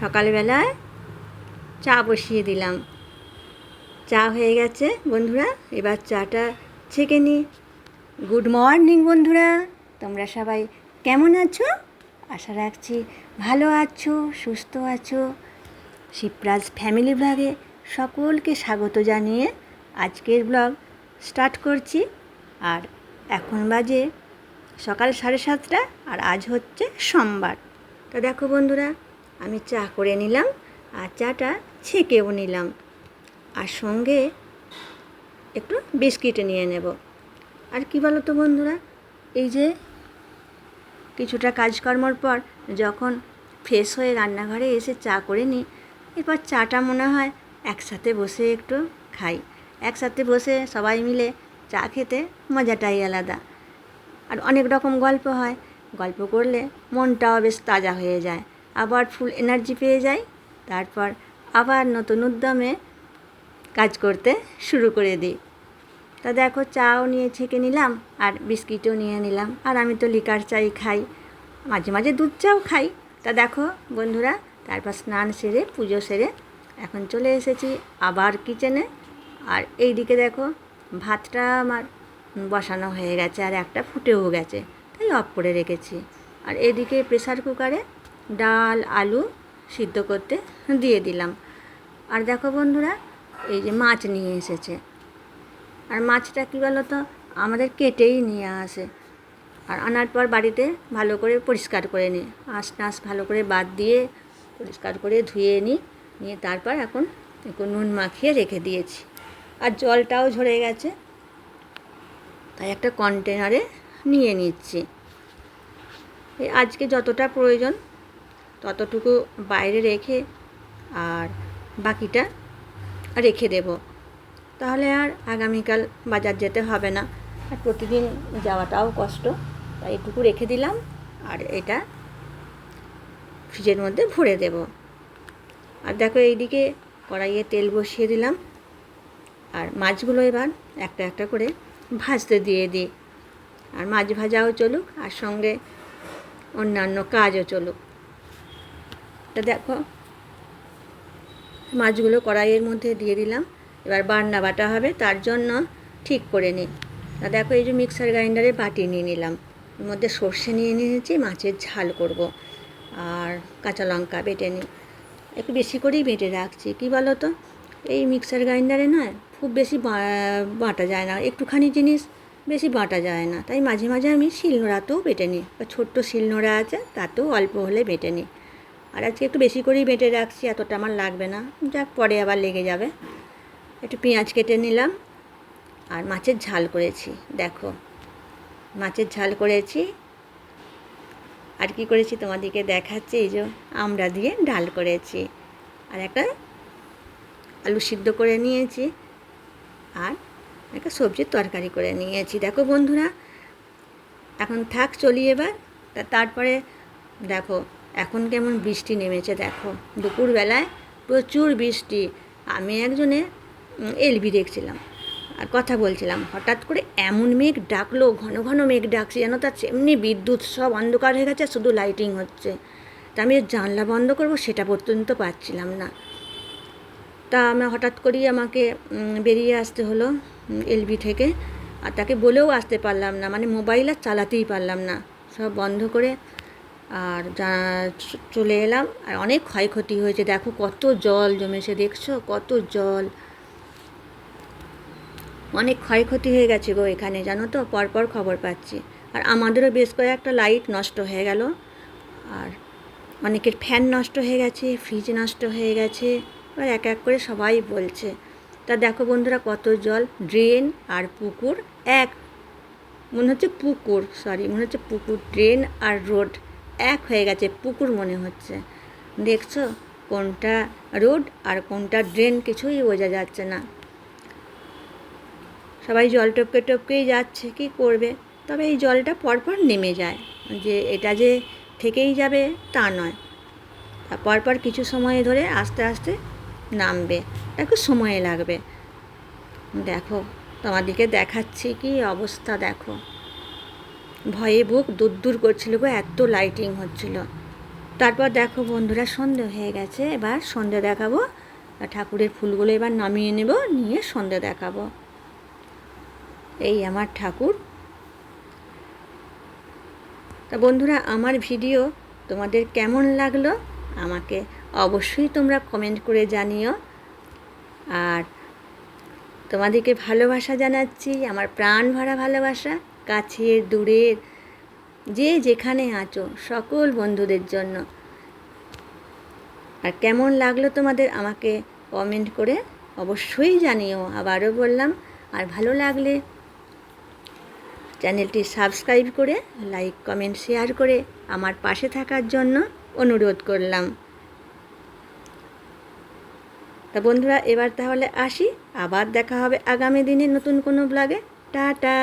সকালবেলায় চা বসিয়ে দিলাম। চা হয়ে গেছে বন্ধুরা, এবার চাটা ছেঁকে নিই। গুড মর্নিং বন্ধুরা, তোমরা সবাই কেমন আছো? আশা রাখছি ভালো আছো, সুস্থ আছো। শিবরাজ ফ্যামিলি ব্লগে সকলকে স্বাগত জানিয়ে আজকের ব্লগ স্টার্ট করছি। আর এখন বাজে সকাল সাড়ে সাতটা, আর আজ হচ্ছে সোমবার। তো দেখো বন্ধুরা আমি চা করে নিলাম আর চাটা ছেঁকেও নিলাম। আর সঙ্গে একটু বিস্কিট নিয়ে নেব। আর কি বলো তো বন্ধুরা, এই যে কিছুটা কাজকর্মর পর যখন ফ্রেশ হয়ে রান্নাঘরে এসে চা করে নিই এরপর চাটা মনে হয় একসাথে বসে একটু খাই। একসাথে বসে সবাই মিলে চা খেতে মজাটাই আলাদা। আর অনেক রকম গল্প হয়। গল্প করলে মনটাও বেশ তাজা হয়ে যায়। আবার ফুল এনার্জি পেয়ে যাই তারপর আবার নতুন উদ্যমে কাজ করতে শুরু করে দিই। তা দেখো চাও নিয়ে ছেঁকে নিলাম আর বিস্কিটও নিয়ে নিলাম। আর আমি তো লিকার চাই খাই, মাঝে মাঝে দুধ চাও খাই। তা দেখো বন্ধুরা, তারপর স্নান সেরে, পুজো সেরে এখন চলে এসেছি আবার কিচেনে। আর এই দিকে দেখো ভাতটা আমার বসানো হয়ে গেছে আর একটা ফুটেও গেছে, তাই অফ করে রেখেছি। আর এদিকে প্রেসার কুকারে ডাল, আলু সিদ্ধ করতে দিয়ে দিলাম। আর দেখো বন্ধুরা, এই যে মাছ নিয়ে এসেছে। আর মাছটা কী বলো তো আমাদের কেটেই নিয়ে আসে। আর আনার পর বাড়িতে ভালো করে পরিষ্কার করে নিই। আঁশ টাঁশ ভালো করে বাদ দিয়ে পরিষ্কার করে ধুয়ে নিই। নিয়ে তারপর এখন একটু নুন মাখিয়ে রেখে দিয়েছি। আর জলটাও ঝরে গেছে। তাই একটা কন্টেনারে নিয়ে নিচ্ছি। আজকে যতটা প্রয়োজন ততটুকু বাইরে রেখে আর বাকিটা রেখে দেব। তাহলে আর আগামীকাল বাজার যেতে হবে না। আর প্রতিদিন যাওয়াটাও কষ্ট। তাই এটুকু রেখে দিলাম আর এটা ফ্রিজের মধ্যে ভরে দেব। আর দেখো এইদিকে কড়াইয়ে তেল বসিয়ে দিলাম। আর মাছগুলো এবার একটা একটা করে ভাজতে দিয়ে দিই। আর মাছ ভাজাও চলুক, আর সঙ্গে অন্যান্য কাজও চলুক। তা দেখো। মাছগুলো কড়াইয়ের মধ্যে দিয়ে দিলাম। এবার বান্না বাটা হবে, তার জন্য ঠিক করে নিই। তা দেখো, এই যে মিক্সার গ্রাইন্ডারে বাটি নিয়ে নিলাম। এর মধ্যে সর্ষে নিয়ে নিয়েছি, মাছের ঝাল করব। আর কাঁচা লঙ্কা বেটে নিই। একটু বেশি করেই বেটে রাখছি। কী বলো তো এই মিক্সার গ্রাইন্ডারে নয় খুব বেশি বাটা যায় না। একটুখানি জিনিস বেশি বাটা যায় না। তাই মাঝে মাঝে আমি শিলনোড়াতেও বেটে নিই। বা ছোট্ট শিলনোড়া আছে, তাতেও অল্প হলে বেটে নিই। আর আজকে একটু বেশি করেই বেটে রাখছি, এতটা আমার লাগবে না। যাক, পরে আবার লেগে যাবে। একটু পেঁয়াজ কেটে নিলাম আর মাছের ঝাল করেছি, দেখো। মাছের ঝাল করেছি। আর কি করেছি তোমাদেরকে দেখাচ্ছি, এই যে আমরা দিয়ে ডাল করেছি। আর একটা আলু সিদ্ধ করে নিয়েছি আর একটা সবজির তরকারি করে নিয়েছি। দেখো বন্ধুরা, এখন থাক, চলি এবার। তারপরে দেখো এখন কেমন বৃষ্টি নেমেছে দেখো। দুপুরবেলায় প্রচুর বৃষ্টি। আমি একজনে এলবি দেখছিলাম। আর কথা বলছিলাম, হঠাৎ করে এমন মেঘ ডাকলো, ঘন ঘন মেঘ ডাকছে, যেন তার এমনি বিদ্যুৎ সব অন্ধকার হয়ে গেছে, শুধু লাইটিং হচ্ছে। তা আমি জানলা বন্ধ করব, সেটা পর্যন্ত পাচ্ছিলাম না। তা আমরা হঠাৎ করেই আমাকে বেরিয়ে আসতে হলো এলবি থেকে। আর তাকে বলেও আসতে পারলাম না মানে মোবাইল আর চালাতেই পারলাম না। সব বন্ধ করে আর চলে এলাম, আর অনেক ক্ষয়ক্ষতি হয়েছে। দেখো কত জল জমেছে, দেখছ? কত জল। অনেক ক্ষয়ক্ষতি হয়ে গেছে গো এখানে, জানো তো? পরপর খবর পাচ্ছি। আর আমাদেরও বেশ কয়েকটা লাইট নষ্ট হয়ে গেল। আর অনেকের ফ্যান নষ্ট হয়ে গেছে, ফ্রিজ নষ্ট হয়ে গেছে। এবার এক এক করে সবাই বলছে। তা দেখো বন্ধুরা কত জল, ড্রেন আর পুকুর, এক। মনে হচ্ছে পুকুর সরি মনে হচ্ছে পুকুর, ড্রেন আর রোড। এক হয়ে গেছে, পুকুর মনে হচ্ছে। দেখছ? কোনটা রোড আর কোনটা ড্রেন কিছুই বোঝা যাচ্ছে না। সবাই জল টপকে টপকেই যাচ্ছে, কি করবে? তবে এই জলটা পরপর নেমে যায়। যে এটা যে থেকেই যাবে, তা নয়। পরপর কিছু সময় ধরে আস্তে আস্তে নামবে। একটু সময় লাগবে। দেখো, তোমাদেরকে দেখাচ্ছি কি অবস্থা, দেখো। ভয়ে বুক দূর দূর করছিল গো, এত লাইটিং হচ্ছিল। তারপর দেখো বন্ধুরা, সন্ধে হয়ে গেছে, এবার সন্ধে দেখাবো। ঠাকুরের ফুলগুলো এবার নামিয়ে নেব, নিয়ে সন্ধে দেখাবো। এই আমার ঠাকুর। তা বন্ধুরা, আমার ভিডিও তোমাদের কেমন লাগল আমাকে অবশ্যই তোমরা কমেন্ট করে জানিও। আর তোমাদেরকে ভালোবাসা জানাচ্ছি, আমার প্রাণ ভরা ভালোবাসা। কাছের, দূরের, যে যেখানে আছো, সকল বন্ধুদের জন্য। আর কেমন লাগল তোমাদের আমাকে কমেন্ট করে অবশ্যই জানিও, আবারও বললাম, আর ভালো লাগলে চ্যানেলটি সাবস্ক্রাইব করে লাইক কমেন্ট শেয়ার করে আমার পাশে থাকার জন্য অনুরোধ করলাম। তা বন্ধুরা, এবার তাহলে আসি, আবার দেখা হবে আগামী দিনে নতুন কোনো ব্লগে টাটা!